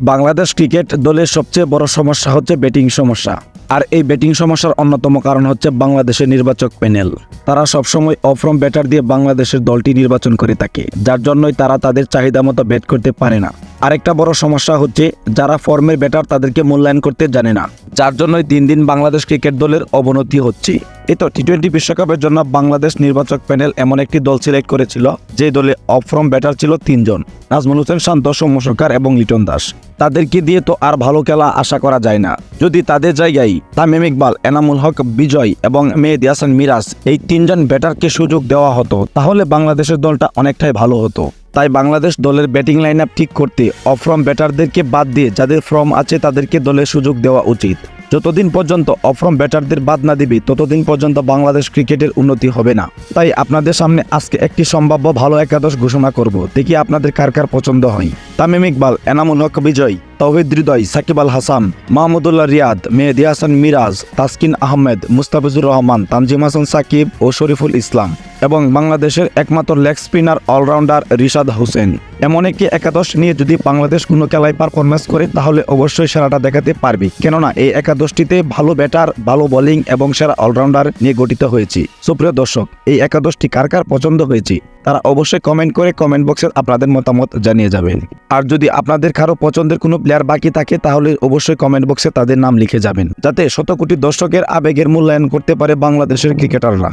Bangladesh cricket দলের সবচেয়ে বড় সমস্যা হচ্ছে ব্যাটিং সমস্যা। আর এই ব্যাটিং সমস্যার অন্যতম কারণ হচ্ছে বাংলাদেশের নির্বাচক প্যানেল। তারা সবসময় অফ্রম ব্যাটার দিয়ে বাংলাদেশের দলটি নির্বাচন করে থাকে, যার জন্যই তারা তাদের চাহিদা মতো ব্যাট করতে পারে না। আরেকটা বড় সমস্যা হচ্ছে যারা ফর্মের ব্যাটার তাদেরকে মূল্যায়ন করতে জানে না। যার জন্যই দিন দিন বাংলাদেশ ক্রিকেট দলের অবনতি হচ্ছে। এ তো টি টোয়েন্টি বিশ্বকাপের জন্য বাংলাদেশ নির্বাচক প্যানেল এমন একটি দল সিলেক্ট করেছিল, যে দলে অফ ফ্রম ব্যাটার ছিল তিনজন, নাজমুল হোসেন, শান্ত, সৌম্য সরকার এবং লিটন দাস। তাদেরকে দিয়ে তো আর ভালো খেলা আশা করা যায় না। যদি তাদের জায়গায় তামিম ইকবাল, এনামুল হক, বিজয় এবং মেহেদি হাসান মিরাজ এই তিনজন ব্যাটারকে সুযোগ দেওয়া হতো, তাহলে বাংলাদেশের দলটা অনেকটাই ভালো হতো। তাই বাংলাদেশ দলের ব্যাটিং লাইন আপ ঠিক করতে অফ্রম ব্যাটারদেরকে বাদ দিয়ে যাদের ফর্ম আছে তাদেরকে দলের সুযোগ দেওয়া উচিত। যতদিন পর্যন্ত অফ্রম ব্যাটারদের বাদ না দিবে, ততদিন পর্যন্ত বাংলাদেশ ক্রিকেটের উন্নতি হবে না। তাই আপনাদের সামনে আজকে একটি সম্ভাব্য ভালো একাদশ ঘোষণা করব। দেখি আপনাদের কার কার পছন্দ হয়। তামিম ইকবাল, এনামুল হক বিজয়, তৌহিদ হৃদয়, সাকিব আল হাসান, মাহমুদুল্লাহ রিয়াদ, মেহেদি হাসান মিরাজ, তাসকিন আহমেদ, মুস্তাফিজুর রহমান, তানজিম হাসান সাকিব ও শরীফুল ইসলাম। এবং বাংলাদেশের একমাত্র leg spinner allrounder Rishad Hossain. এমন একটি একাদশ নিয়ে যদি বাংলাদেশ কোনো খেলায় পারফরমেন্স করে, তাহলে অবশ্যই সেরাটা দেখাতে পারবে। কেননা, এই একাদশটিতে ভালো ব্যাটার, ভালো বোলিং এবং সেরা অলরাউন্ডার নিয়ে গঠিত হয়েছে। সুপ্রিয় দর্শক, এই একাদশটি কার কার পছন্দ হয়েছে? তারা অবশ্যই কমেন্ট করে কমেন্ট বক্সে আপনাদের মতামত জানিয়ে যাবেন। আর যদি আপনাদের কারও পছন্দের কোনো প্লেয়ার বাকি থাকে, তাহলে অবশ্যই কমেন্ট বক্সে তাদের নাম লিখে যাবেন। যাতে শত কোটি দর্শকের আবেগের মূল্যায়ন করতে পারে বাংলাদেশের ক্রিকেটাররা।